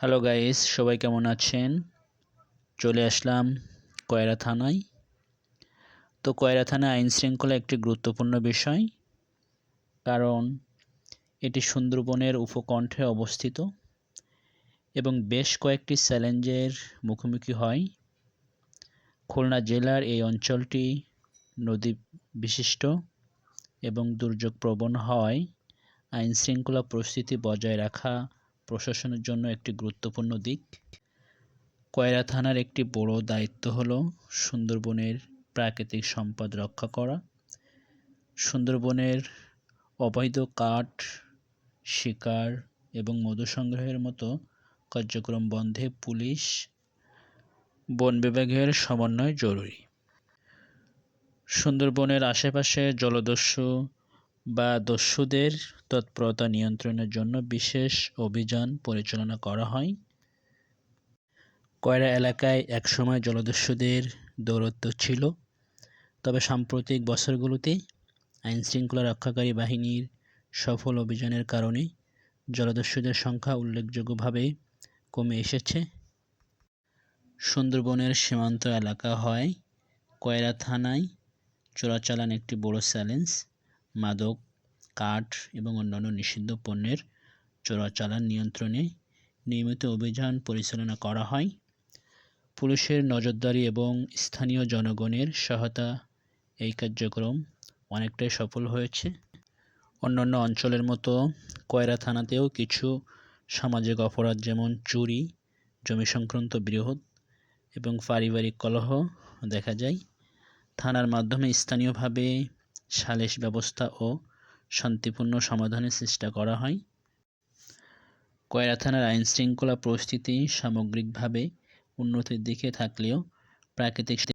Hello guys সবাই কেমন আছেন? চলে আসলাম কয়রা থানায়। তো কয়রা থানায় আইন শৃঙ্খলা একটি গুরুত্বপূর্ণ বিষয়, কারণ এটি সুন্দরবনের উপকণ্ঠে অবস্থিত এবং বেশ কয়েকটি চ্যালেঞ্জের মুখোমুখি হয়। খুলনা জেলার এই অঞ্চলটি নদী বিশিষ্ট এবং দুর্যোগ প্রবণ হয়। আইন শৃঙ্খলা পরিস্থিতি বজায় রাখা প্রশাসনের জন্য একটি গুরুত্বপূর্ণ দিক। কয়রা থানার একটি বড় দায়িত্ব হলো সুন্দরবনের প্রাকৃতিক সম্পদ রক্ষা করা। সুন্দরবনের অবৈধ কাঠ, শিকার এবং মধু সংগ্রহের মতো কার্যক্রম বন্ধে পুলিশ, বন বিভাগের সমন্বয় জরুরি। সুন্দরবনের আশেপাশে জলদস্যু বা দস্যুদের তৎপরতা নিয়ন্ত্রণের জন্য বিশেষ অভিযান পরিচালনা করা হয়। কয়রা এলাকায় একসময় জলদস্যুদের দৌরত্ব ছিল, তবে সাম্প্রতিক বছরগুলোতে আইনশৃঙ্খলা রক্ষাকারী বাহিনীর সফল অভিযানের কারণে জলদস্যুদের সংখ্যা উল্লেখযোগ্যভাবে কমে এসেছে। সুন্দরবনের সীমান্ত এলাকা হয় কয়রা থানায় চোরাচালান একটি বড় চ্যালেঞ্জ। মাদক, কাঠ এবং অন্যান্য নিষিদ্ধ পণ্যের চোরাচালান নিয়ন্ত্রণে নিয়মিত অভিযান পরিচালনা করা হয়। পুলিশের নজরদারি এবং স্থানীয় জনগণের সহায়তা এই কার্যক্রম অনেকটাই সফল হয়েছে। অন্যান্য অঞ্চলের মতো কয়রা থানাতেও কিছু সামাজিক অপরাধ যেমন চুরি জমি সংক্রান্ত বৃহৎ এবং পারিবারিক কলহ দেখা যায়। থানার মাধ্যমে স্থানীয়ভাবে সালিশ ব্যবস্থা ও শান্তিপূর্ণ সমাধানের চেষ্টা করা হয়। কয়রা থানার আইন শৃঙ্খলা পরিস্থিতি সামগ্রিকভাবে উন্নতির দিকে থাকলেও প্রাকৃতিক